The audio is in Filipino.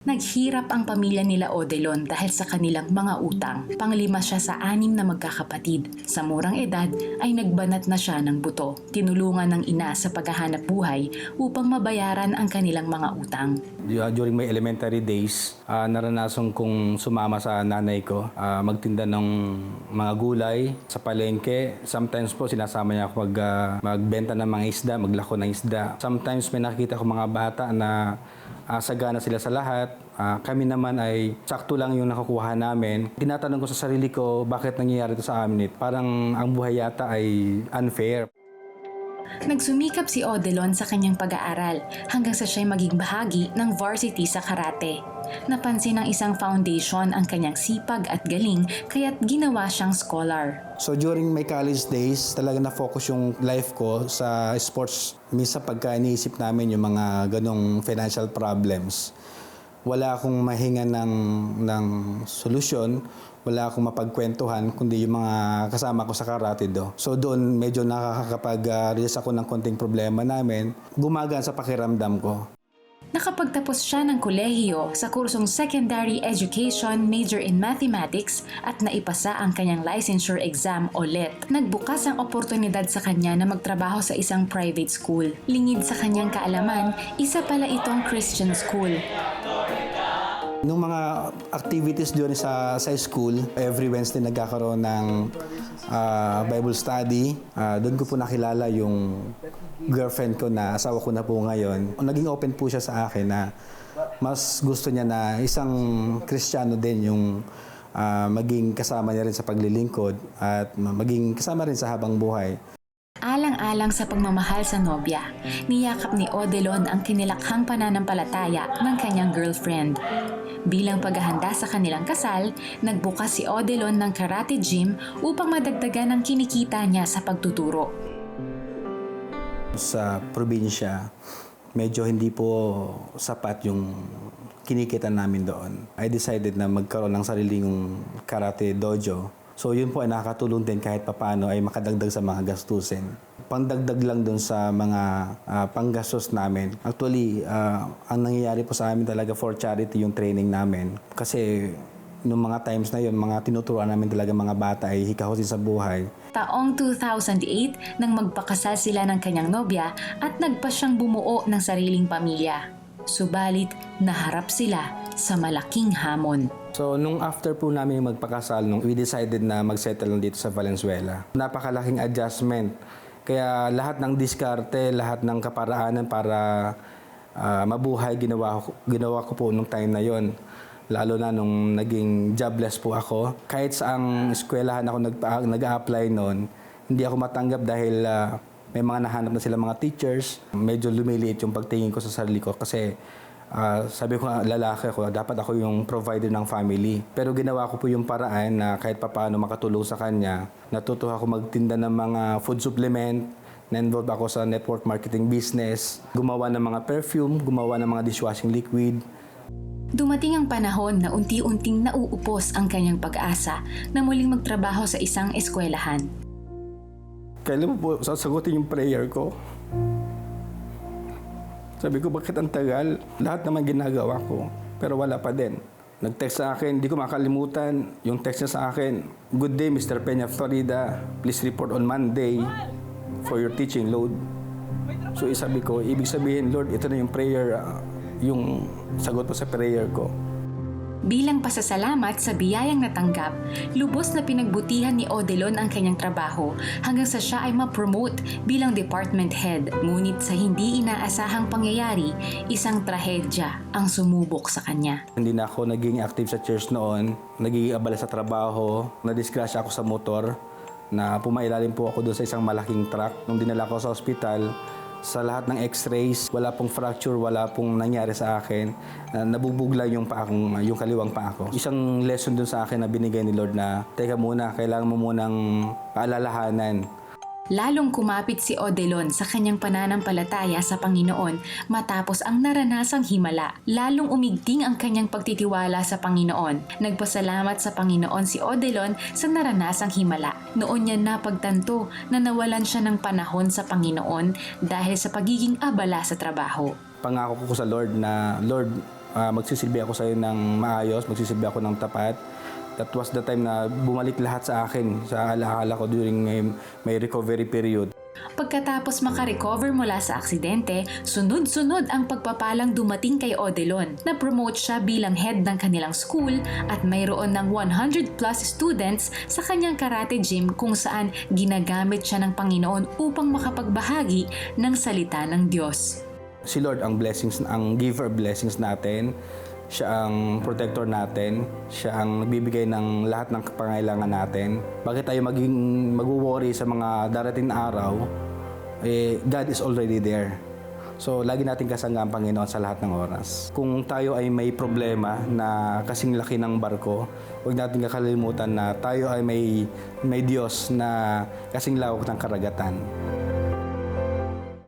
Naghirap ang pamilya nila Odelon dahil sa kanilang mga utang. Panglima siya sa anim na magkakapatid. Sa murang edad ay nagbanat na siya ng buto. Tinulungan ng ina sa paghahanap buhay upang mabayaran ang kanilang mga utang. Uh, During my elementary days, ah, naranasan kong sumama sa nanay ko, ah, magtinda ng mga gulay sa palengke. Sometimes po sinasama niya ako mag, ah, magbenta ng mga isda, maglako ng isda. Sometimes may nakikita ko mga bata na ah, sagana sila sa lahat. Ah, kami naman ay sakto lang yung nakukuha namin. Tinatanong ko sa sarili ko, bakit nangyayari ito sa amin? Parang ang buhay yata ay unfair. Nagsumikap si Odelon sa kanyang pag-aaral hanggang sa siya'y maging bahagi ng varsity sa karate. Napansin ng isang foundation ang kanyang sipag at galing kaya't ginawa siyang scholar. So during my college days, talaga na-focus yung life ko sa sports. Minsan pagka iniisip namin yung mga ganong financial problems, wala akong mahinga ng, ng solusyon, wala akong mapagkwentuhan, kundi yung mga kasama ko sa karate do. So doon medyo nakakapag-release ako ng konting problema namin, gumagaan sa pakiramdam ko. Nakapagtapos siya ng kolehiyo sa kursong Secondary Education Major in Mathematics at naipasa ang kanyang licensure exam o LET. Nagbukas ang oportunidad sa kanya na magtrabaho sa isang private school. Lingid sa kanyang kaalaman, isa pala itong Christian school. Nung mga activities doon sa, sa school, every Wednesday nagkakaroon ng ah, Bible study. Ah, doon ko po nakilala yung girlfriend ko na asawa ko na po ngayon. Naging open po siya sa akin na mas gusto niya na isang Kristiyano din yung ah, maging kasama niya rin sa paglilingkod at maging kasama rin sa habang buhay. Alang-alang sa pagmamahal sa nobya, niyakap ni Odelon ang kinilakhang pananampalataya ng kanyang girlfriend. Bilang paghahanda sa kanilang kasal, nagbukas si Odelon ng karate gym upang madagdagan ang kinikita niya sa pagtuturo. sa probinsya, medyo hindi po sapat yung kinikita namin doon. I decided na magkaroon ng sariling karate dojo. So yun po ay nakakatulong din kahit papano ay makadagdag sa mga gastusin. Pangdagdag lang doon sa mga ah, panggastos namin. Actually, ah, ang nangyayari po sa amin talaga for charity yung training namin. Kasi nung mga times na yun, mga tinuturuan namin talaga mga bata ay hikahosin sa buhay. Taong 2008 nang magpakasal sila ng kanyang nobya at nagpa siyang bumuo ng sariling pamilya. Subalit, naharap sila sa malaking hamon. So, nung after po namin magpakasal, nung we decided na mag-settle dito sa Valenzuela, napakalaking adjustment. Kaya lahat ng diskarte, lahat ng kaparaanan para ah, mabuhay, ginawa, ko- ginawa ko po nung time na yon. Lalo na nung naging jobless po ako. Kahit sa ang eskwelahan ako nagpa- nag-a-apply noon, hindi ako matanggap dahil ah, may mga nahanap na sila mga teachers. Medyo lumiliit yung pagtingin ko sa sarili ko kasi Ah, sabi ko lalaki ako, dapat ako yung provider ng family. Pero ginawa ko po yung paraan na kahit papaano makatulong sa kanya. Natuto ako magtinda ng mga food supplement, na-involve ako sa network marketing business, gumawa ng mga perfume, gumawa ng mga dishwashing liquid. Dumating ang panahon na unti-unting nauupos ang kanyang pag-asa na muling magtrabaho sa isang eskwelahan. Kailan mo po sasagutin yung prayer ko? Sabi ko, bakit ang tagal? Lahat naman ginagawa ko, pero wala pa din. Nag-text sa akin, hindi ko makalimutan yung text niya sa akin. Good day, Mr. Peña Florida. Please report on Monday for your teaching load. So eh, sabi ko, ibig sabihin, Lord, ito na yung prayer, ah, yung sagot mo sa prayer ko. Bilang pasasalamat sa biyayang natanggap, lubos na pinagbutihan ni Odelon ang kanyang trabaho hanggang sa siya ay ma-promote bilang department head. Ngunit sa hindi inaasahang pangyayari, isang trahedya ang sumubok sa kanya. Hindi na ako naging active sa church noon. Nagiging abala sa trabaho. Nadisgrasya ako sa motor na pumailalim po ako doon sa isang malaking truck. Nung dinala ko sa ospital, sa lahat ng x-rays, wala pong fracture, wala pong nangyari sa akin. Na nabubugla yung pa akong, yung kaliwang pa ako. Isang lesson dun sa akin na binigay ni Lord na, teka muna, kailangan mo munang paalalahanan Lalong kumapit si Odelon sa kanyang pananampalataya sa Panginoon matapos ang naranasang himala. Lalong umigting ang kanyang pagtitiwala sa Panginoon. Nagpasalamat sa Panginoon si Odelon sa naranasang himala. Noon niya napagtanto na nawalan siya ng panahon sa Panginoon dahil sa pagiging abala sa trabaho. pangako ko sa Lord na, Lord, ah, magsisilbi ako sa iyo ng maayos, magsisilbi ako ng tapat. That was the time na bumalik lahat sa akin, sa alaala ko during my, my recovery period. Pagkatapos makarecover mula sa aksidente, sunod-sunod ang pagpapalang dumating kay Odelon. Na-promote siya bilang head ng kanilang school at mayroon ng 100 plus students sa kanyang karate gym kung saan ginagamit siya ng Panginoon upang makapagbahagi ng salita ng Diyos. Si Lord ang blessings, ang giver blessings natin. Siya ang protector natin. Siya ang nagbibigay ng lahat ng pangailangan natin. Bakit tayo maging mag-worry sa mga darating na araw? Eh, God is already there. So, lagi natin kasangga ang Panginoon sa lahat ng oras. Kung tayo ay may problema na kasing laki ng barko, huwag natin kakalimutan na tayo ay may, may Diyos na kasing lawak ng karagatan.